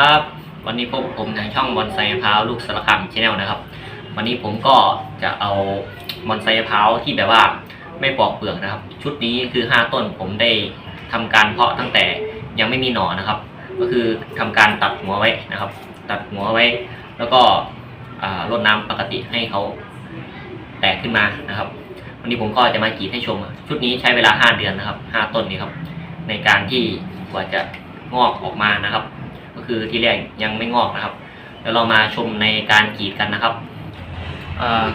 ครับ วันนี้พบผมทางช่องบอนไซพาวลูกสารคามชาแนลนะครับ วันนี้ผมก็จะเอาบอนไซพาวที่แบบว่าไม่ปอกเปลือกนะครับ ชุดนี้คือ 5 ต้นผมได้ทำการเพาะตั้งแต่ยังไม่มีหน่อนะครับ ก็คือทำการตัดหัวไว้นะครับ ตัดหัวไว้ แล้วก็รดน้ำปกติให้เขาแตกขึ้นมานะครับ วันนี้ผมก็จะมากรีดให้ชม ชุดนี้ใช้เวลา 5 เดือนนะครับ 5 ต้นนี้ครับ ในการที่กว่าจะงอกออกมานะครับ ก็คือที่แรกยังไม่งอกนะครับเดี๋ยวเรามาชมในการกรีดกันนะครับ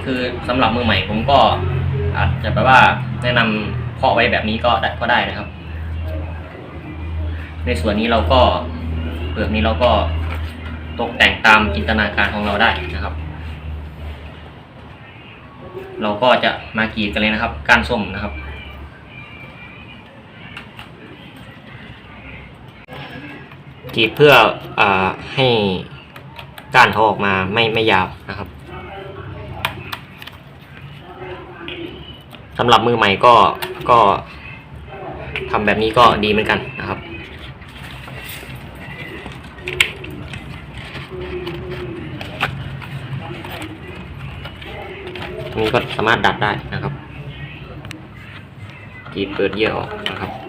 คือสำหรับมือใหม่ผมก็อาจจะแปลว่าแนะนำเพาะไว้แบบนี้ก็ได้ก็ได้นะครับ ในส่วนนี้เราก็เปลือกนี้เราก็ตกแต่งตามจินตนาการของเราได้นะครับ เราก็จะมากรีดกันเลยนะครับก้านส้มนะครับ กรีดเพื่ออให้ก้านเขาออกมาไม่ไม่ยาวนะครับสำหรับมือใหม่ก็ก็ทำแบบนี้ก็ดีเหมือนกันนะครับตรงนี้ก็สามารถดัดได้นะครับกรีดเปิดเยื่อออกนะครับ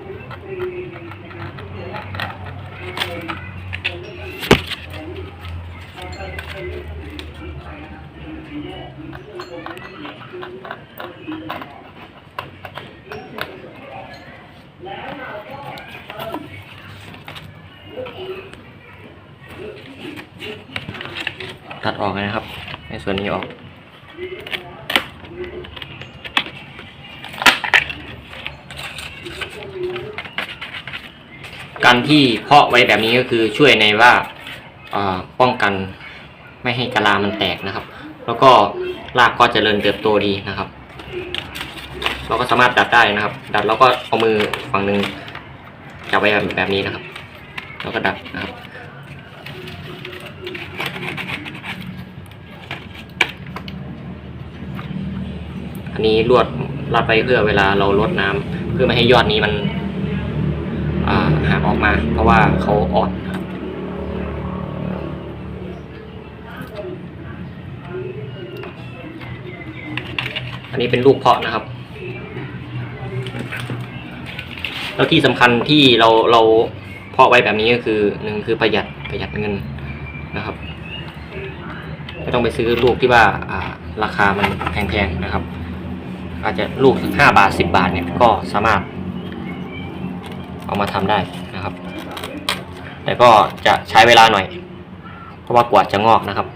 ตัดออกนะครับในส่วนนี้ออก การที่เพาะไว้แบบนี้ก็คือช่วยในว่าป้องกันไม่ให้กะลามันแตกนะครับ แล้วก็รากก็เจริญเติบโตดีนะครับ เราก็สามารถดัดได้นะครับ ดัดแล้วก็เอามือฝั่งหนึ่งจับไว้แบบนี้นะครับ แล้วก็ดัดนะครับ อันนี้ลวดลาดไปเพื่อเวลาเราลดน้ำเพื่อไม่ให้ยอดนี้มันหักออกมา เพราะว่าเขาอ่อนครับอันนี้เป็นลูกเพาะนะครับ แล้วที่สำคัญที่เราเราเพาะไว้แบบนี้ก็คือหนึ่งคือประหยัดประหยัดเงินนะครับไม่ต้องไปซื้อลูกที่ว่าอ่าราคามันแพงๆนะครับ อาจจะลูกสักห้าบาทสิบบาทเนี่ยก็สามารถ เอามาทำได้นะครับ แต่ก็จะใช้เวลาหน่อย เพราะว่ากว่าจะงอกนะครับ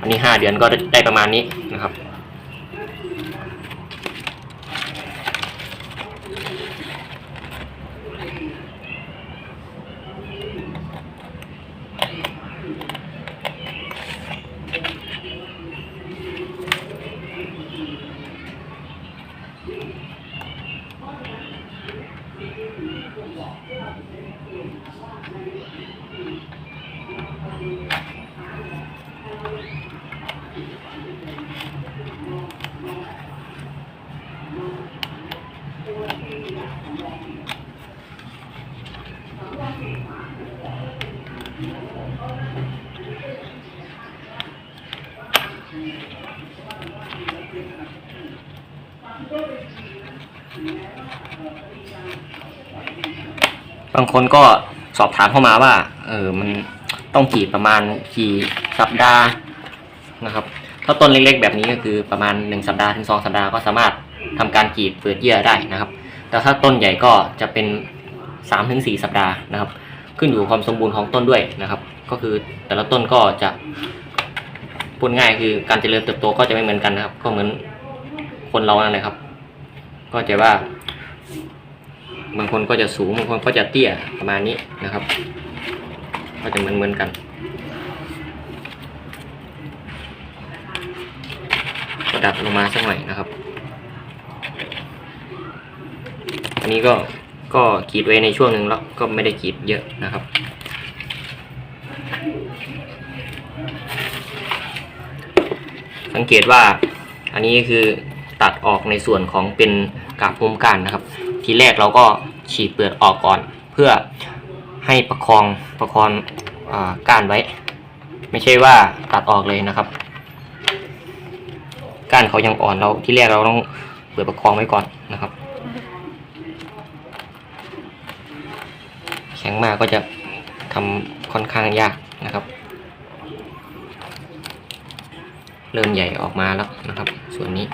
อันนี้ห้าเดือนก็ได้ประมาณนี้นะครับ บางคนก็สอบถามเข้ามาว่า เออ มันต้องกรีดประมาณกี่สัปดาห์นะครับ ถ้าต้นเล็กๆแบบนี้ก็คือประมาณหนึ่งสัปดาห์ถึงสองสัปดาห์ก็สามารถทำการกรีดเปิดเยื่อได้นะครับ แต่ถ้าต้นใหญ่ก็จะเป็นสามถึงสี่สัปดาห์นะครับ ขึ้นอยู่ความสมบูรณ์ของต้นด้วยนะครับ ก็คือแต่ละต้นก็จะพูดง่ายคือการเจริญเติบโตก็จะไม่เหมือนกันนะครับ ก็เหมือนคนเรานั่นแหละครับ ก็จะว่า บางคนก็จะสูงบางคนก็จะเตี้ยประมาณนี้นะครับ ก็จะเหมือนเหมือนกัน ก็ดัดลงมาสักหน่อยนะครับ อั นนี้ก็ก็กรีดไว้ในช่วงหนึ่งแล้วก็ไม่ได้กรีดเยอะนะครับ สังเกตว่าอันนี้คือตัดออกในส่วนของเป็นกาบมุมก้านนะครับ ทีแรกเราก็ฉีกเปลือกออกก่อน เพื่อให้ประคองประคองอก้านไว้ ไม่ใช่ว่าตัดออกเลยนะครับ ก้านเขายังอ่อนเราที่แรกเราต้องเปิดประคองไว้ก่อนนะครับ แข็งมากก็จะทำค่อนข้างยากนะครับ เริ่มใหญ่ออกมาแล้วนะครับ ส่วนนี้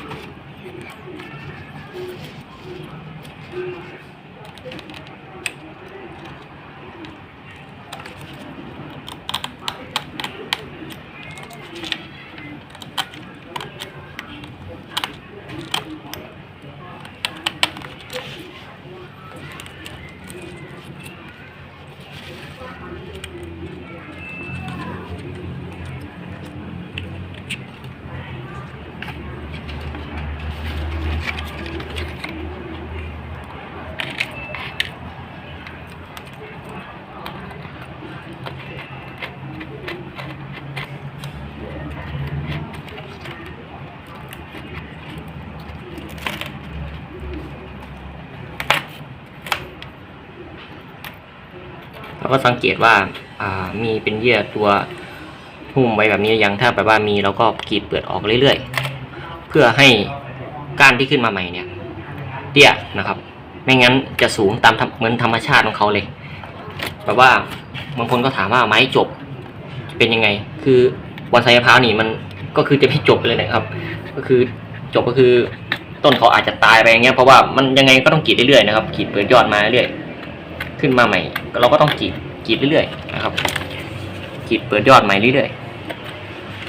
ก็สังเกตว่ามีเป็นเยื่อตัวหุ้มไว้แบบนี้ยังถ้าแบบว่ามีเราก็กรีดเปลืออกเรื่อยๆ เพื่อให้ก้านที่ขึ้นมาใหม่เนี่ยเตี้ยนะครับ ไม่งั้นจะสูงตามธรรมเหมือนธรรมชาติของเขาเลยแบบว่าบางคนก็ถามว่าไม้จบจะเป็นยังไง คือบอนไซมะพร้าวนี่มันก็คือจะไม่จบเลยนะครับ ก็คือจบก็คือต้นเขาอาจจะตายไปอย่างเงี้ยเพราะว่ามันยังไงก็ต้องกรีดเรื่อยๆนะครับกรีดเปิดยอดมาเรื่อยขึ้นมาใหม่ เราก็ต้องกรีด กรีดเรื่อยๆนะครับกรีดเปิดยอดใหม่เรื่อย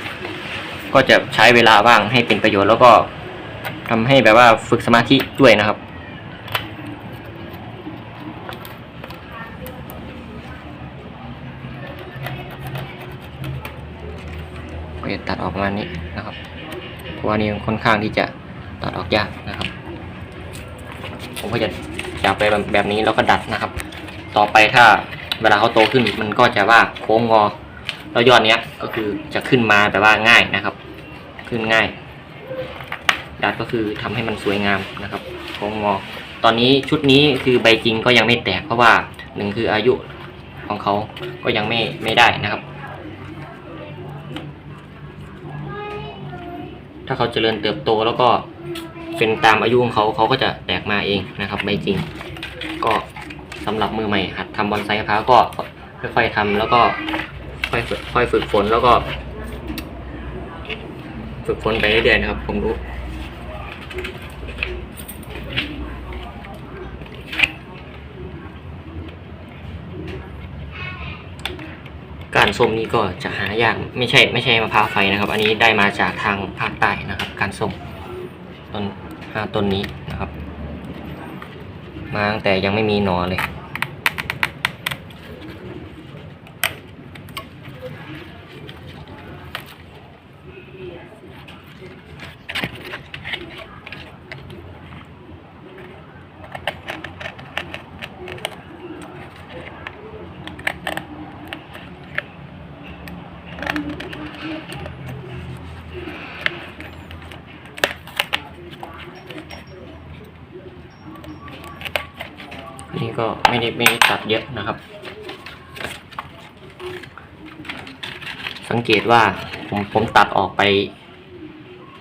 ๆ ก็จะใช้เวลาว่างให้เป็นประโยชน์แล้วก็ทำให้แบบว่าฝึกสมาธิด้วยนะครับ ก็จะตัดออกประมาณนี้นะครับเพราะว่านี่ค่อนข้างที่จะตัดออกยากนะครับ ผมก็จะจับไปแบบนี้แล้วก็ดัดนะครับ ต่อไปถ้า เวลาเขาโตขึ้นมันก็จะว่าโค้งงอ แล้วยอดเนี้ยก็คือจะขึ้นมาแบบว่าง่ายนะครับ ขึ้นง่ายดัดก็คือทำให้มันสวยงามนะครับโค้งงอ ตอนนี้ชุดนี้คือใบจริงก็ยังไม่แตกเพราะว่าหนึ่งคืออายุของเขาก็ยังไม่ไม่ได้นะครับ ถ้าเขาเจริญเติบโตแล้วก็เป็นตามอายุของเขาเขาก็จะแตกมาเองนะครับใบจริง ก็ สำหรับมือใหม่หัดทำบอนไซมะพร้าวก็ค่อยๆทำแล้วก็ค่อยฝึกค่อยฝึกฝนแล้วก็ ฝึกฝนไปเรื่อยๆนะครับ ผมรู้การส้มนี้ก็จะหายากไม่ใช่ไม่ใช่มะพร้าวไฟนะครับ อันนี้ได้มาจากทางภาคใต้นะครับ การส้มต้นห้าต้นนี้ มาตั้งแต่ยังไม่มีหนอเลย นี่ก็ ไม่ได้ไม่ได้ตัดเยอะนะครับ สังเกตว่าผมผมตัดออกไป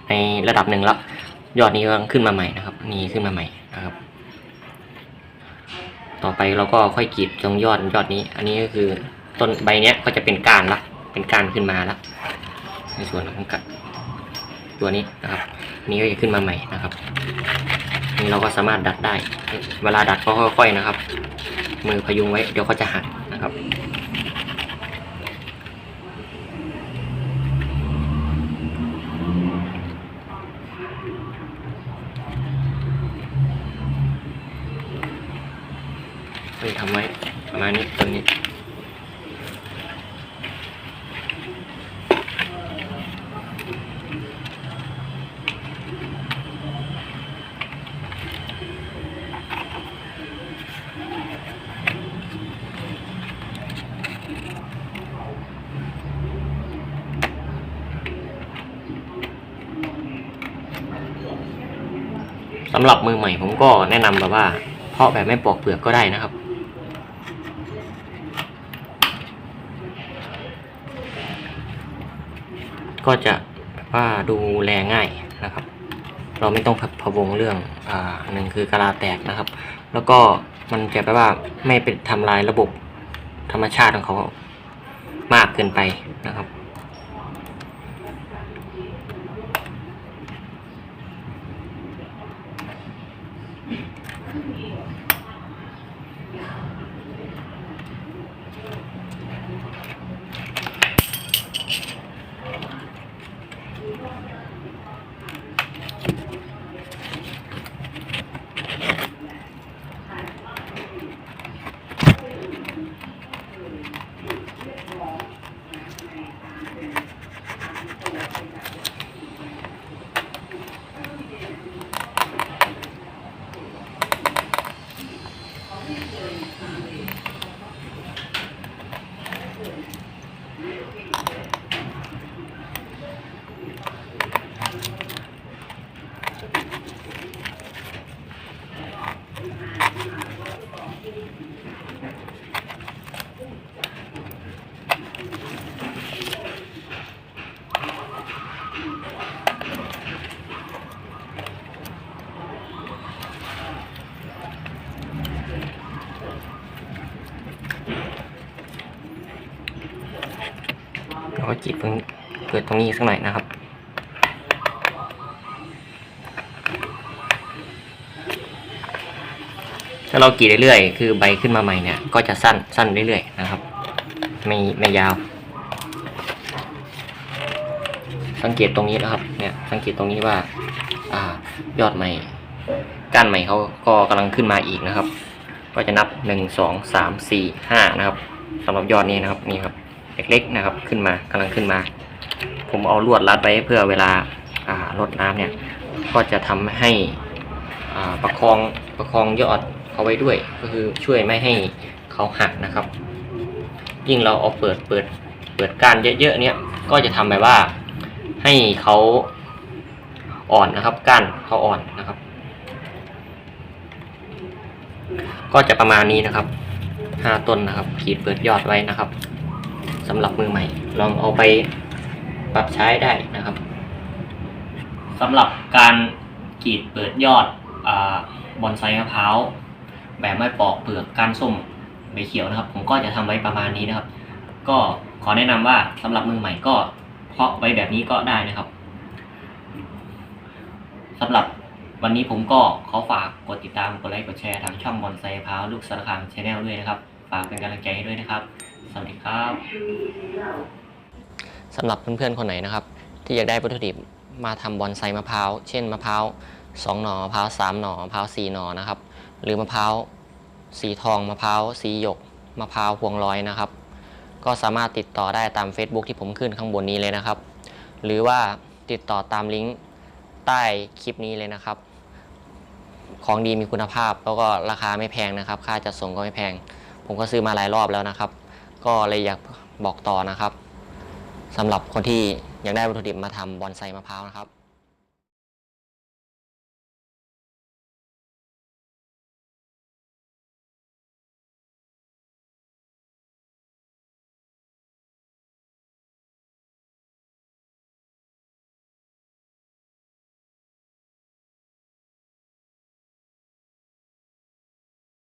ในระดับหนึ่งแล้ว ยอดนี้ก็ขึ้นมาใหม่นะครับ นี่ขึ้นมาใหม่นะครับ ต่อไปเราก็ค่อยกรีดตรงยอดยอดนี้ อันนี้ก็คือต้นใบเนี้ยก็จะเป็นก้านละเป็นก้านขึ้นมาละในส่วนของกัดตัวนี้นะครับ นี่ก็จะขึ้นมาใหม่นะครับนี่เราก็สามารถดัดได้ เวลาดัดก็ค่อยๆนะครับ มือพยุงไว้เดี๋ยวเขาจะหักนะครับ เฮ้ยทำไว้ประมาณนี้ตรงนี้ สำหรับมือใหม่ผมก็แนะนำแบบว่า เพาะแบบไม่ปอกเปลือกก็ได้นะครับ ก็จะแบบว่าดูแลง่ายนะครับ เราไม่ต้องพะวงเรื่องอ่าหนึ่งคือกะลาแตกนะครับ แล้วก็มันจะแปลว่าไม่เป็นทำลายระบบธรรมชาติของเขามากเกินไปนะครับ จีบตรงเปิดตรงนี้สักหน่อยนะครับ ถ้าเรากรีดเรื่อยๆ คือใบขึ้นมาใหม่เนี่ย ก็จะสั้นสั้นเรื่อยๆนะครับ ไม่ไม่ยาว สังเกตตรงนี้นะครับ เนี่ย สังเกตตรงนี้ว่า อ่ายอดใหม่ก้านใหม่เขาก็กำลังขึ้นมาอีกนะครับ ก็จะนับหนึ่งสองสามสี่ห้านะครับสำหรับยอดนี้นะครับนี่ครับ เล็กๆนะครับขึ้นมากำลังขึ้นมา ผมเอาลวดรัดไว้เพื่อเวลาอ่ารดน้ำเนี่ยก็จะทำให้ประคองประคองยอดเอาไว้ด้วย ก็คือช่วยไม่ให้เขาหักนะครับ ยิ่งเราเอาเปิดเปิดเปิดก้านเยอะๆเนี่ยก็จะทำแบบว่าให้เขาอ่อนนะครับก้านเขาอ่อนนะครับ ก็จะประมาณนี้นะครับห้าต้นนะครับขีดเปิดยอดไว้นะครับ สำหรับมือใหม่ ลองเอาไปปรับใช้ได้นะครับสำหรับการกรีดเปิดยอดอบอนไซมะพร้าวแบบไม่ปอกเปลือกกานส้มใบเขียวนะครับ ผมก็จะทำไว้ประมาณนี้นะครับ ก็ขอแนะนำว่าสำหรับมือใหม่ก็เพาะไว้แบบนี้ก็ได้นะครับสำหรับวันนี้ผมก็ขอฝากกดติดตามกดไลค์กดแชร์ทางช่องบอนไซมะพร้าวลูกสารคามชาแนลด้วยนะครับ ฝากเป็นกำลังใจให้ด้วยนะครับ สวัสดีครับสำหรับเพื่อนๆคนไหนนะครับ ที่อยากได้วัตถุดิบมาทำบอนไซมะพร้าว เช่นมะพร้าวสองหน่อมะพร้าวสามหน่อมะพร้าวสี่หน่อนะครับ หรือมะพร้าวสีทองมะพร้าวสีหยกมะพร้าวพวงร้อยนะครับ ก็สามารถติดต่อได้ตาม Facebook ที่ผมขึ้นข้างบนนี้เลยนะครับ หรือว่าติดต่อตามลิงก์ใต้คลิปนี้เลยนะครับ ของดีมีคุณภาพ แล้วก็ราคาไม่แพงนะครับ ค่าจัดส่งก็ไม่แพง ผมก็ซื้อมาหลายรอบแล้วนะครับ ก็เลยอยากบอกต่อนะครับสำหรับคนที่อยากได้วัตถุดิบมาทำบอนไซมะพร้าวนะครับ